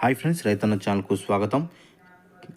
Hi friends రైతన్న ఛానల్కు స్వాగతం.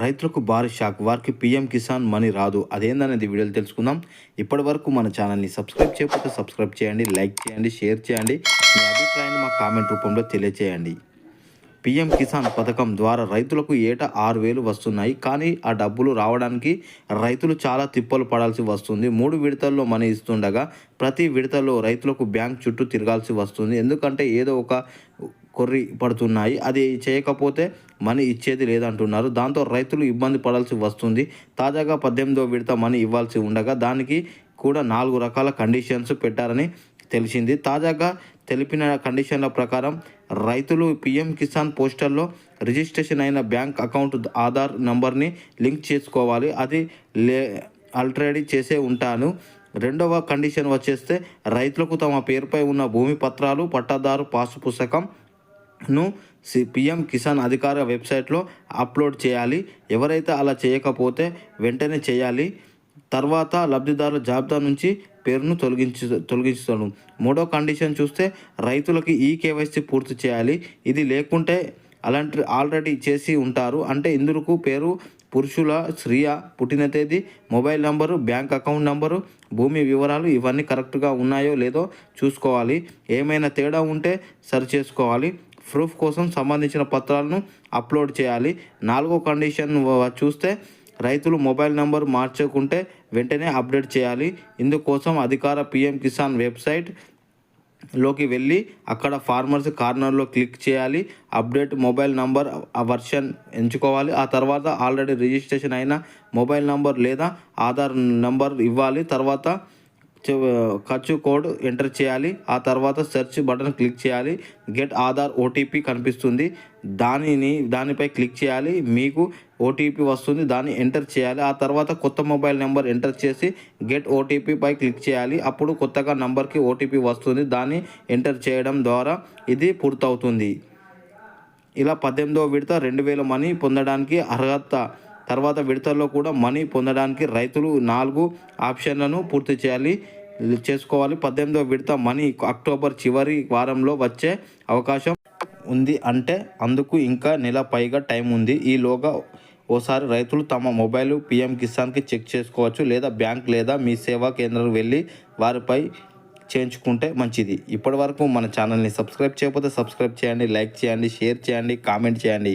రైతులకు భారీ షాక్ వారికి పిఎం కిసాన్ మనీ రాదు. అదేందనేది వీడియోలు తెలుసుకుందాం. ఇప్పటి వరకు మన ఛానల్ని సబ్స్క్రైబ్ చేయకపోతే సబ్స్క్రైబ్ చేయండి లైక్ చేయండి షేర్ చేయండి. మీ అభిప్రాయాన్ని మా కామెంట్ రూపంలో తెలియచేయండి. పిఎం కిసాన్ పథకం ద్వారా రైతులకు ఏటా ఆరు వేలు వస్తున్నాయి. కానీ ఆ డబ్బులు రావడానికి రైతులు చాలా తిప్పలు పడాల్సి వస్తుంది. మూడు విడతల్లో మనీ ఇస్తుండగా ప్రతి విడతలో రైతులకు బ్యాంక్ చుట్టూ తిరగాల్సి వస్తుంది. ఎందుకంటే ఏదో ఒక కొర్రి పడుతున్నాయి. అది చేయకపోతే మనీ ఇచ్చేది లేదంటున్నారు. దాంతో రైతులు ఇబ్బంది పడాల్సి వస్తుంది. తాజాగా పద్దెనిమిదో విడత మనీ ఇవ్వాల్సి ఉండగా దానికి కూడా నాలుగు రకాల కండిషన్స్ పెట్టారని తెలిసింది. తాజాగా తెలిపిన కండిషన్ల ప్రకారం రైతులు పిఎం కిసాన్ పోస్టర్లో రిజిస్ట్రేషన్ అయిన బ్యాంక్ అకౌంట్ ఆధార్ నంబర్ని లింక్ చేసుకోవాలి. అది లే ఆల్రెడీ చేసే ఉంటాను. రెండవ కండిషన్ వచ్చేస్తే రైతులకు తమ పేరుపై ఉన్న భూమి పత్రాలు పట్టాదారు పాసు పుస్తకం ను సి పిఎం కిసాన్ అధికార వెబ్సైట్లో అప్లోడ్ చేయాలి. ఎవరైతే అలా చేయకపోతే వెంటనే చేయాలి. తర్వాత లబ్ధిదారుల జాబితా నుంచి పేరును తొలగించు తొలగించుతాడు. మూడో కండిషన్ చూస్తే రైతులకి ఈ కేవైసీ పూర్తి చేయాలి. ఇది లేకుంటే అలాంటి ఆల్రెడీ చేసి ఉంటారు. అంటే ఇందుకు పేరు పురుషుల స్త్రీయ పుట్టిన తేదీ mobile number bank account number భూమి వివరాలు ఇవన్నీ కరెక్ట్గా ఉన్నాయో లేదో చూసుకోవాలి. ఏమైనా తేడా ఉంటే సరి చేసుకోవాలి. ప్రూఫ్ కోసం సంబంధించిన పత్రాలను అప్లోడ్ చేయాలి. నాలుగో కండిషన్ చూస్తే రైతులు మొబైల్ నంబర్ మార్చకుంటే వెంటనే అప్డేట్ చేయాలి. ఇందుకోసం అధికార పిఎం కిసాన్ వెబ్సైట్లోకి వెళ్ళి అక్కడ ఫార్మర్స్ కార్నర్లో క్లిక్ చేయాలి. అప్డేట్ మొబైల్ నంబర్ ఆ వర్షన్ ఎంచుకోవాలి. ఆ తర్వాత ఆల్రెడీ రిజిస్ట్రేషన్ అయిన మొబైల్ నంబర్ లేదా ఆధార్ నంబర్ ఇవ్వాలి. తర్వాత ఖర్చు కోడ్ ఎంటర్ చేయాలి. ఆ తర్వాత సెర్చ్ బటన్ క్లిక్ చేయాలి. గెట్ ఆధార్ ఓటీపీ కనిపిస్తుంది. దానిని దానిపై క్లిక్ చేయాలి. మీకు ఓటీపీ వస్తుంది. దాన్ని ఎంటర్ చేయాలి. ఆ తర్వాత కొత్త మొబైల్ నెంబర్ ఎంటర్ చేసి గెట్ ఓటీపీపై క్లిక్ చేయాలి. అప్పుడు కొత్తగా నంబర్కి ఓటీపీ వస్తుంది. దాన్ని ఎంటర్ చేయడం ద్వారా ఇది పూర్తవుతుంది. ఇలా పద్దెనిమిదవ విడత రెండు వేల మనీ పొందడానికి అర్హత తర్వాత విడతల్లో కూడా మనీ పొందడానికి రైతులు నాలుగు ఆప్షన్లను పూర్తి చేయాలి చేసుకోవాలి. పద్దెనిమిదవ విడత మనీ అక్టోబర్ చివరి వారంలో వచ్చే అవకాశం ఉంది అంటే అందుకు ఇంకా నెల పైగా టైం ఉంది. ఈలోగా ఓసారి రైతులు తమ మొబైల్ పిఎం కిసాన్కి చెక్ చేసుకోవచ్చు లేదా బ్యాంక్ లేదా మీ సేవా కేంద్రం వెళ్ళి వారిపై చేయించుకుంటే మంచిది. ఇప్పటి వరకు మన ఛానల్ని సబ్స్క్రైబ్ చేయకపోతే సబ్స్క్రైబ్ చేయండి లైక్ చేయండి షేర్ చేయండి కామెంట్ చేయండి.